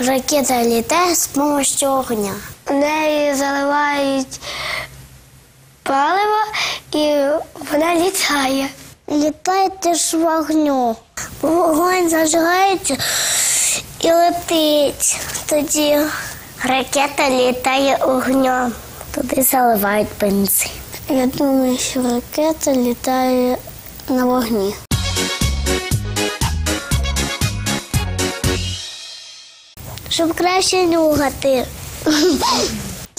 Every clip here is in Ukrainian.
Ракета літає з допомогою огня. Неї заливають паливо і вона літає. Літає теж вогню. Вогонь зажигається і летить. Тоді ракета літає огнем. Туди заливають бензин. Я думаю, що ракета літає на вогні. Щоб краще нюхати.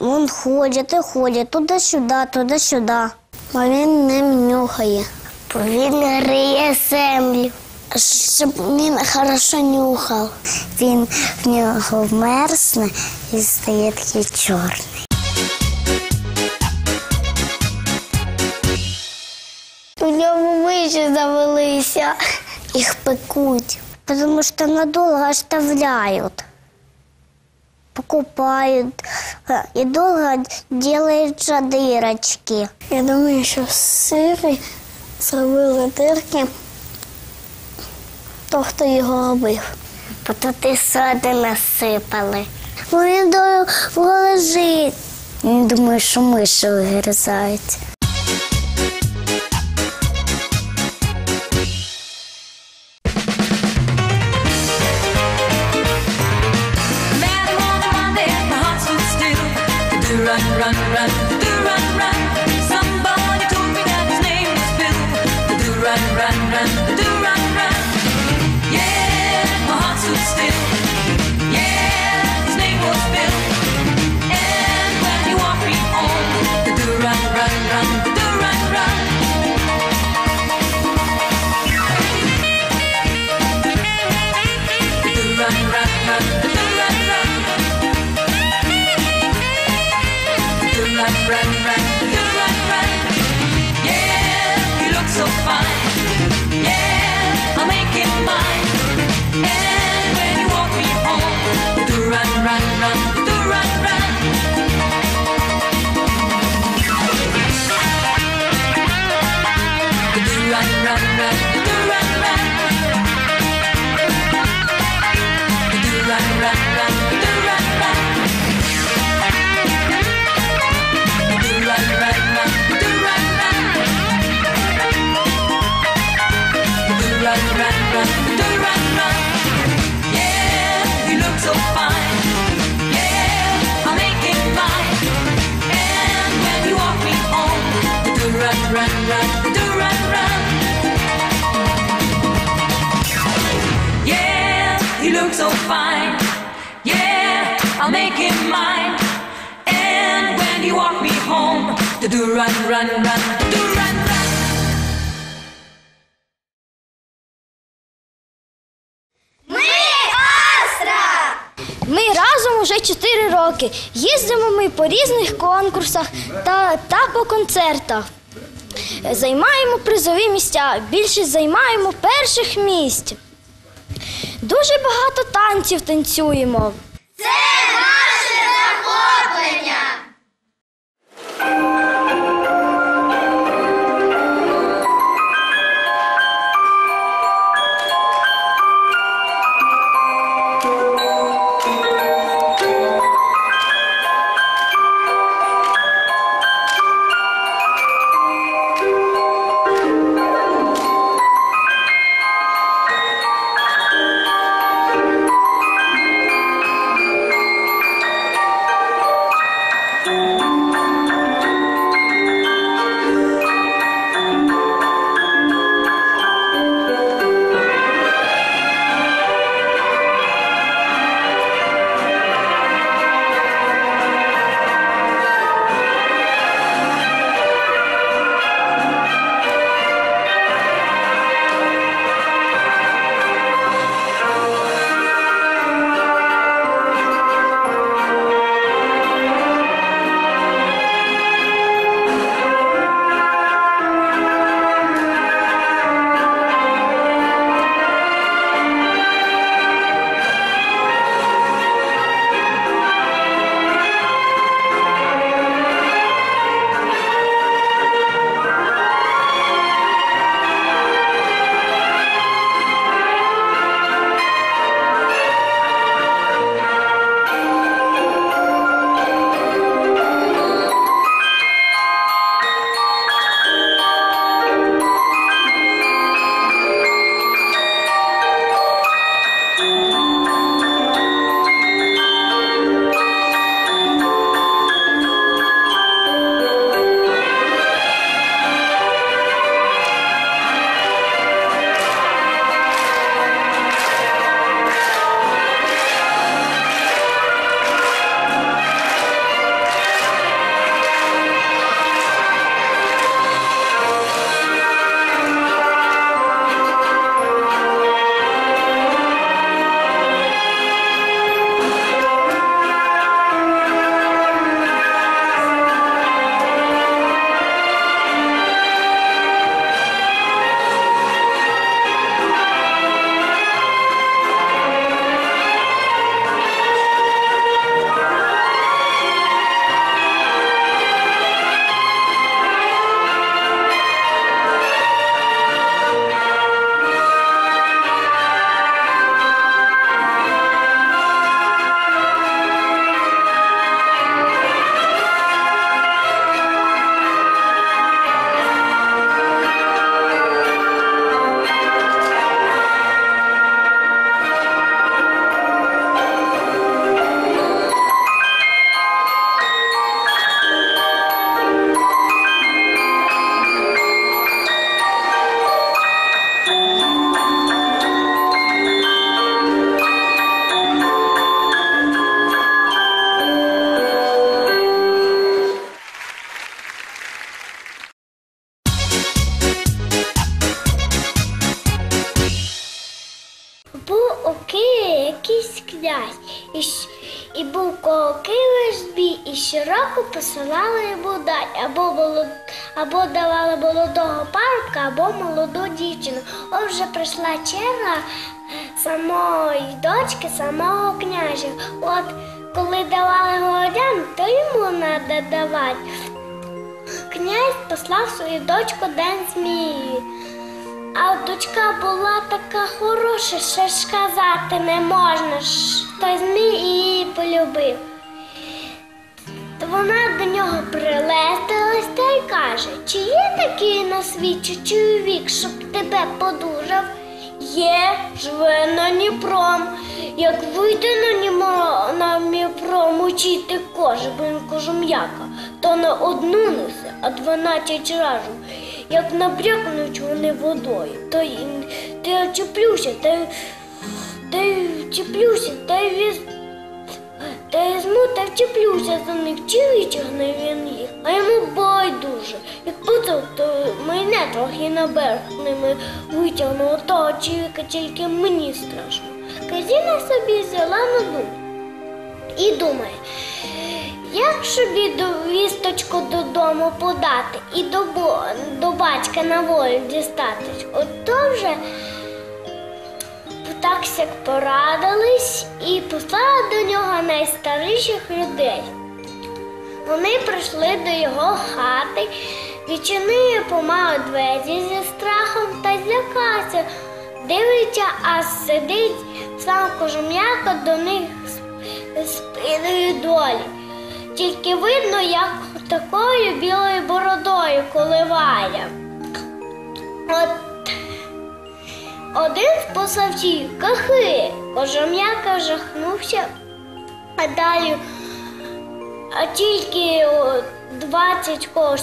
Він ходить і ходить туди-сюди, туди-сюди. Бо він не нюхає. Бо він риє землю. Щоб він хорошо нюхав. Він в нього вмерзне і стає такий чорний. У ньому миші завелися. Їх пекуть, тому що надовго оставляють. Покупають е, і довго ділаються дирочки. Я думаю, що в сирі зробили дирки, то хто його робив. Бо туди соди насипали. Він довго лежить. Я думаю, що миші вигризають. Run, run, run, do run, run. Somebody told me that his name was Bill. The Do run, run, run, do run, run. Yeah, my heart stood still. Do run, run, run, do run, run. Yeah you look so fine. Yeah i'll make it mine. And when you are be home the run run run the run. Разом уже 4 роки. Їздимо ми по різних конкурсах та, та по концертах. Займаємо призові місця, більшість займаємо перших місць. Дуже багато танців танцюємо. Або давали молодого парубка, або молоду дівчину. От вже прийшла черга самої дочки, самого княжа. От коли давали городян, то йому треба давати. Князь послав свою дочку День змії. А дочка була така хороша, що ж казати не можна. Той змій її полюбив. Вона до нього й каже, чи є такий на світі чоловік, щоб тебе подужав? Є, живе на Дніпром. Як вийде на Днімо, на Дніпром учити він кожум'яка, то не одну несе, а дванадцять разів. Як набрякнуть вони водою, то й то я та й та й чіплюся, та. Та я візьму та вчеплюся за них, чи витягне він їх, а йому байдуже. Як буцав, то мене трохи ними витягнуло того чоловіка, тільки мені страшно. Казіна собі взяла на думку і думає, як собі до вісточку додому подати і до, до батька на волю дістатись. От то вже так сяк порадились і послали до нього найстаріших людей. Вони прийшли до його хати, відчинили помалу двері зі страхом та злякався. Дивиться, а сидить сам кожум'яка до них спиною долі. Тільки видно, як такою білою бородою коливає. От один з посавців кахи, кожум'яка жахнувся, а далі а тільки 20 кош.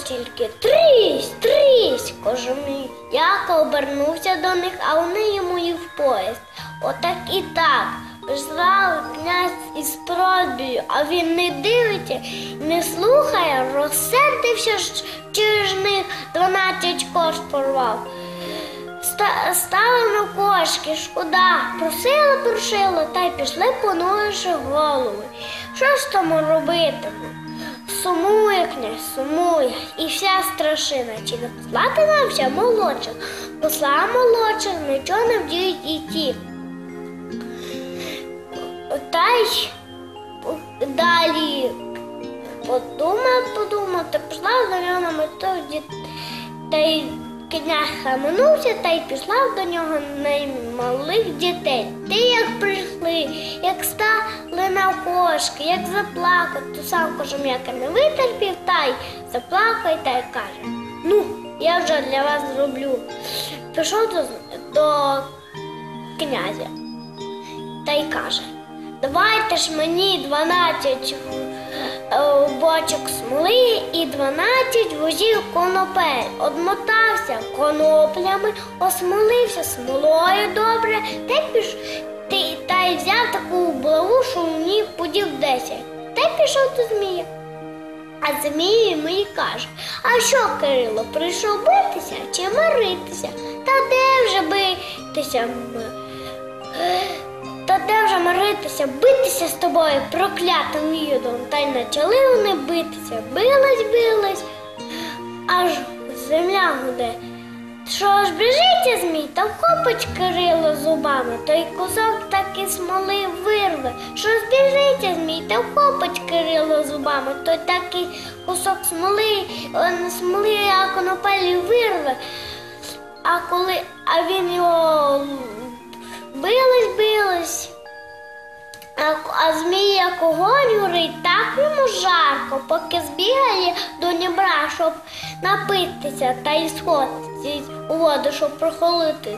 Трісь, трісь, кожум'яка обернувся до них, а вони йому і в поїзд. Отак і так. Жрав князь із просьбою, а він не дивиться, не слухає, розсердився, через них 12 кош порвав. Ста- Стали кошки, шкода, просила, просила, та й пішли понуривши голови. Що ж тому робитиму? Сумує князь, сумує, і вся страшина, чи не послати нам вся молодших? Посла молодших, нічого не вдіють і ті. Та й далі подумав, подумав, та пішла до нього на мету та й князь хаманувся та й пішла до нього наймалих дітей. Ти як прийшли, як стали на кошки, як заплакав, то сам кожум'яка не витерпів та й заплакав та й каже: Ну, я вже для вас зроблю. Пішов до, до князя та й каже: Давайте ж мені 12 е, бочок смоли і 12 возів конопель. Одмотався коноплями, осмолився смолою добре, та й піш... ти- та й взяв таку булаву, що ній подів 10. Та й пішов до змія. А Змій й каже: А що, Кирило, прийшов битися чи миритися? Та де вже битися? Та де вже миритися, битися з тобою, проклятим юдом. Та й почали вони битися, бились, бились, аж земля гуде. Що ж біжиться змій, та вхопить Кирило зубами, той кусок так і смоли вирве. Що ж біжиться змій, та вхопить Кирило зубами, той так і кусок смоли, он, смоли, а конопелі вирве. А коли а він його бились, бились. А, а змій як огонь горить, так йому жарко, поки збігає до Дніпра, щоб напитися та й сходити у воду, щоб прохолити,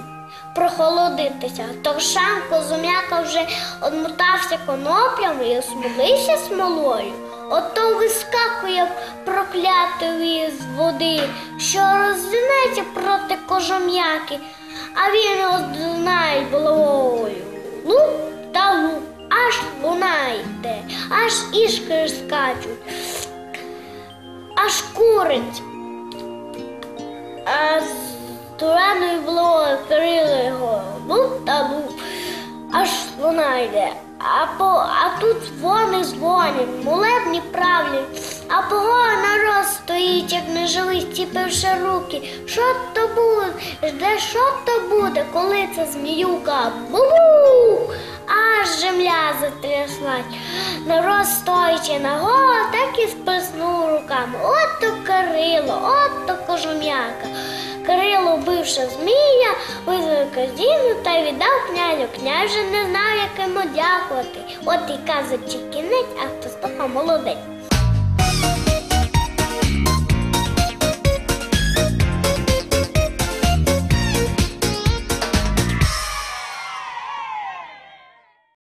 прохолодитися. То шам козум'яка вже одмотався коноплями і осмолився смолою. Ото вискакує проклятий з води, що розвинеться проти кожум'яки, а він його знає головою. Лук та лук, аж луна йде, аж ішки скачуть, аж курить. А з тураною було Кирило його лук та лук, аж луна йде, а, по, а тут вони дзвонять, молебні правлять, а погано народ стоїть, як неживий, стіпивши руки. Що то буде? Жде, що то буде, коли це зміюка? Бу! Аж земля затряслась. Народ стоячи на голову, так і сплеснув руками. От то Кирило, от то кожум'яка. Кирило, вбивши змія, визвав казіну та віддав князю. Князь же не знав, як йому дякувати. От і казочі кінець, а хто слухав молодець.